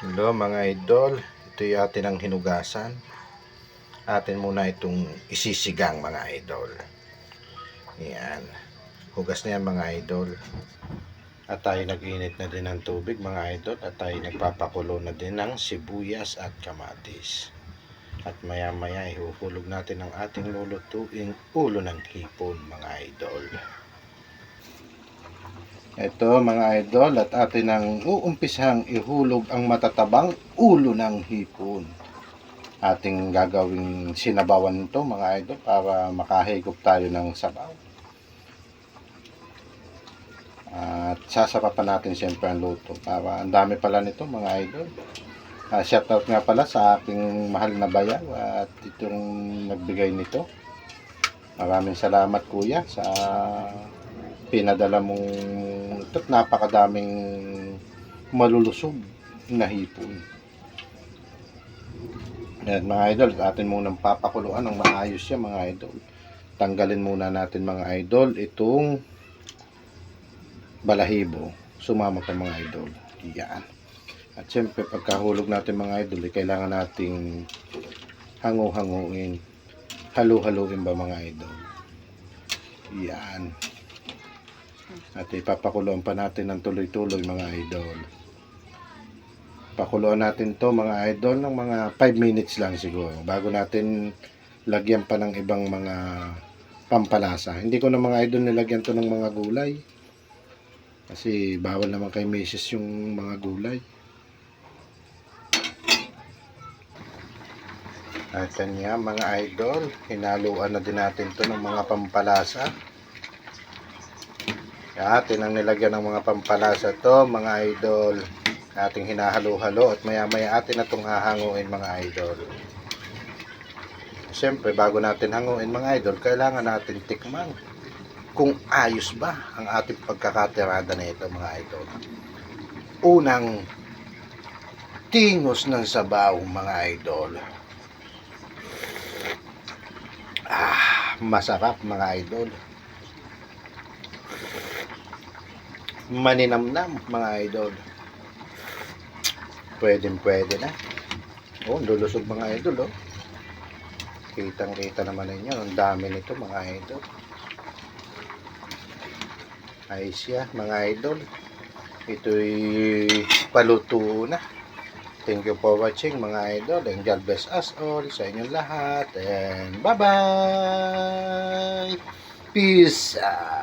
Hello mga idol, ito yung atin ang hinugasan. Atin muna itong isisigang mga idol. Yan. Hugas na yan mga idol. At tayo nag-init na din ng tubig mga idol. At tayo nagpapakulo na din ng sibuyas at kamatis. At maya maya ihuhulog natin ang ating lulutuing ulo ng hipon mga idol. Ito mga idol at atin ang uumpisang ihulog ang matatabang ulo ng hipon. Ating gagawing sinabawan to mga idol para makahigop tayo ng sabaw. At sasapapan natin siyempre ang luto para ang dami pala nito mga idol. Uh, shout out nga pala sa aking mahal na bayaw at itong nagbigay nito. Maraming salamat kuya sa pinadala mong ito't napakadaming malulusog na hipon. Yan mga idol, atin munang papakuluan ng maayos yan mga idol. Tanggalin muna natin mga idol itong balahibo. Sumama ka mga idol. Yan. At syempre pagkahulog natin mga idol, eh, kailangan nating hangu-hanguin. Halu-haluin ba mga idol? Yan. At ipapakuluan pa natin ng tuloy-tuloy mga idol. Pakuluan natin to mga idol ng mga 5 minutes lang siguro bago natin lagyan pa ng ibang mga pampalasa. Hindi ko na mga idol nilagyan to ng mga gulay. Kasi bawal naman kay Mrs. yung mga gulay. At yan mga idol, hinaluan na din natin to ng mga pampalasa. Atin ang nilagyan ng mga pampalasa to, mga idol. Ating hinahalo-halo at maya-maya atin na itong hahanguin mga idol. Siyempre, bago natin hanguin mga idol, kailangan natin tikman kung ayos ba ang ating pagkakatirada na ito mga idol. Unang tingos ng sabaw mga idol. Ah, masarap mga idol. Maninamnam mga idol. Pwede pwede na. Oh, lulusog mga idol oh. Kitang kita naman ninyo. Ang dami nito mga idol. Ayos siya mga idol. Ito'y paluto na. Thank you for watching mga idol. And God bless us all sa inyong lahat. And bye-bye! Peace out!